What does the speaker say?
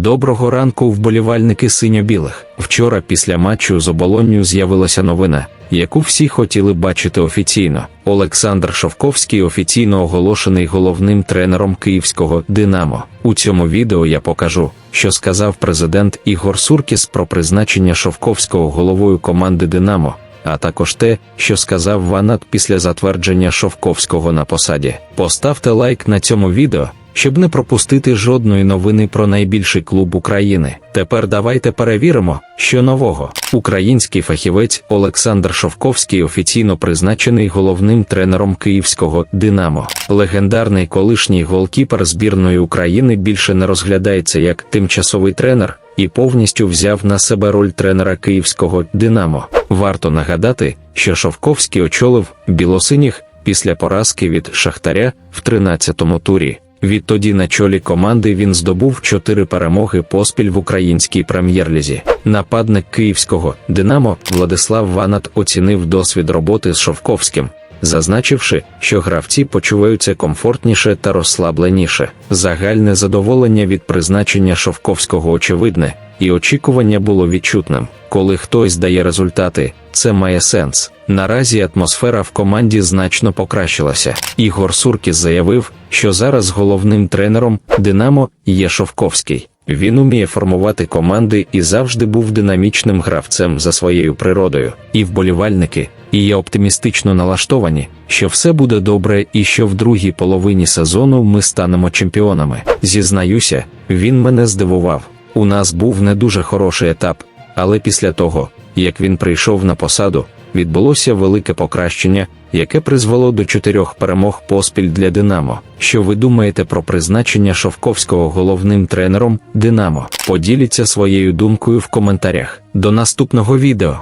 Доброго ранку, вболівальники синьо-білих. Вчора після матчу з оболонню з'явилася новина, яку всі хотіли бачити офіційно. Олександр Шовковський офіційно оголошений головним тренером київського Динамо. У цьому відео я покажу, що сказав президент Ігор Суркіс про призначення Шовковського головою команди Динамо. А також те, що сказав Ванат після затвердження Шовковського на посаді. Поставте лайк на цьому відео, щоб не пропустити жодної новини про найбільший клуб України. Тепер давайте перевіримо, що нового. Український фахівець Олександр Шовковський офіційно призначений головним тренером київського Динамо. Легендарний колишній голкіпер збірної України більше не розглядається як тимчасовий тренер і повністю взяв на себе роль тренера київського Динамо. Варто нагадати, що Шовковський очолив білосиніх після поразки від Шахтаря в 13-му турі. Відтоді на чолі команди він здобув чотири перемоги поспіль в українській прем'єр-лізі. Нападник київського Динамо Владислав Ванат оцінив досвід роботи з Шовковським, зазначивши, що гравці почуваються комфортніше та розслабленіше. Загальне задоволення від призначення Шовковського очевидне, і очікування було відчутним. Коли хтось дає результати, це має сенс. Наразі атмосфера в команді значно покращилася. Ігор Суркіс заявив, що зараз головним тренером Динамо є Шовковський. Він уміє формувати команди і завжди був динамічним гравцем за своєю природою. І вболівальники, і є оптимістично налаштовані, що все буде добре і що в другій половині сезону ми станемо чемпіонами. Зізнаюся, він мене здивував. У нас був не дуже хороший етап, але після того, як він прийшов на посаду, відбулося велике покращення, яке призвело до чотирьох перемог поспіль для Динамо. Що ви думаєте про призначення Шовковського головним тренером Динамо? Поділіться своєю думкою в коментарях. До наступного відео.